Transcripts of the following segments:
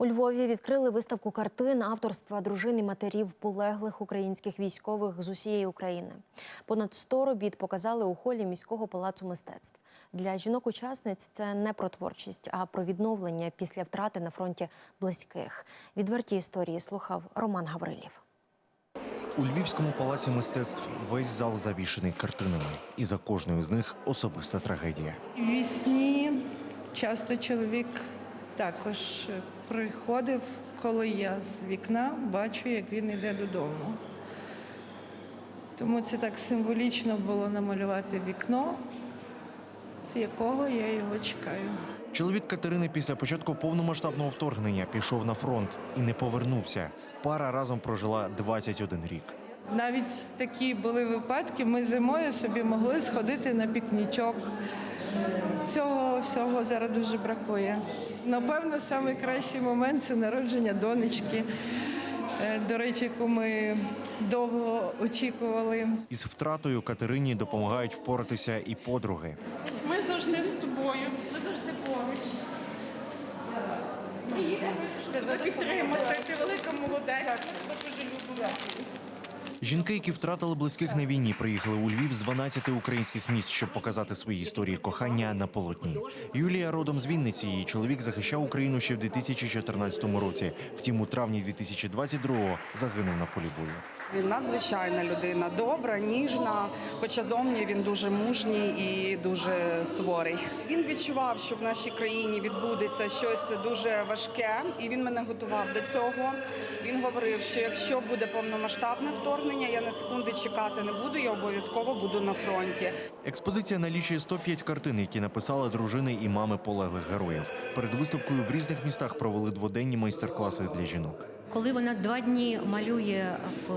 У Львові відкрили виставку картин авторства дружин і матерів полеглих українських військових з усієї України. Понад 100 робіт показали у холі міського палацу мистецтв. Для жінок-учасниць це не про творчість, а про відновлення після втрати на фронті близьких. Відверті історії слухав Роман Гаврилів. У Львівському палаці мистецтв весь зал завішений картинами, і за кожною з них особиста трагедія. Вісні часто чоловік також приходив, коли я з вікна бачу, як він йде додому. Тому це так символічно було намалювати вікно, з якого я його чекаю. Чоловік Катерини після початку повномасштабного вторгнення пішов на фронт і не повернувся. Пара разом прожила 21 рік. Навіть такі були випадки, ми зимою собі могли сходити на пікнічок. Цього всього зараз дуже бракує. Напевно, найкращий момент це народження донечки, е, до речі, яку ми довго очікували. Із втратою Катерині допомагають впоратися і подруги. Ми завжди з тобою, ми завжди поруч. Тебе підтримати, ти велика молодець. Ми дуже любимо. Жінки, які втратили близьких на війні, приїхали у Львів з 12 українських міст, щоб показати свої історії кохання на полотні. Юлія родом з Вінниці. Її чоловік захищав Україну ще в 2014 році. Втім, у травні 2022-го загинув на полі бою. Він надзвичайна людина, добра, ніжна, хоча домні він дуже мужній і дуже суворий. Він відчував, що в нашій країні відбудеться щось дуже важке, і він мене готував до цього. Він говорив, що якщо буде повномасштабне вторгнення, я на секунди чекати не буду, я обов'язково буду на фронті. Експозиція налічує 105 картин, які написали дружини і мами полеглих героїв. Перед виставкою в різних містах провели дводенні майстер-класи для жінок. Коли вона два дні малює в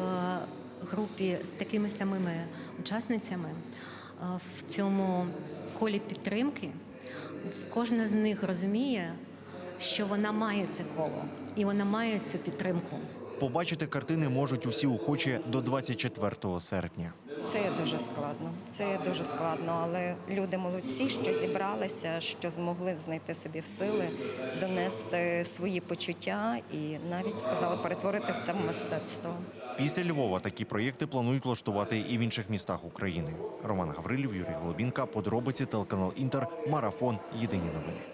групі з такими самими учасницями е, в цьому колі підтримки, кожна з них розуміє, що вона має це коло і вона має цю підтримку. Побачити картини можуть усі охочі до 24 серпня. Це є дуже складно. Це є дуже складно, але люди молодці, що зібралися, що змогли знайти собі в сили, донести свої почуття і навіть сказали перетворити в це в мистецтво. Після Львова такі проєкти планують влаштувати і в інших містах України. Роман Гаврилів, Юрій Голубінка, подробиці телеканал Інтер, марафон. Єдині новини.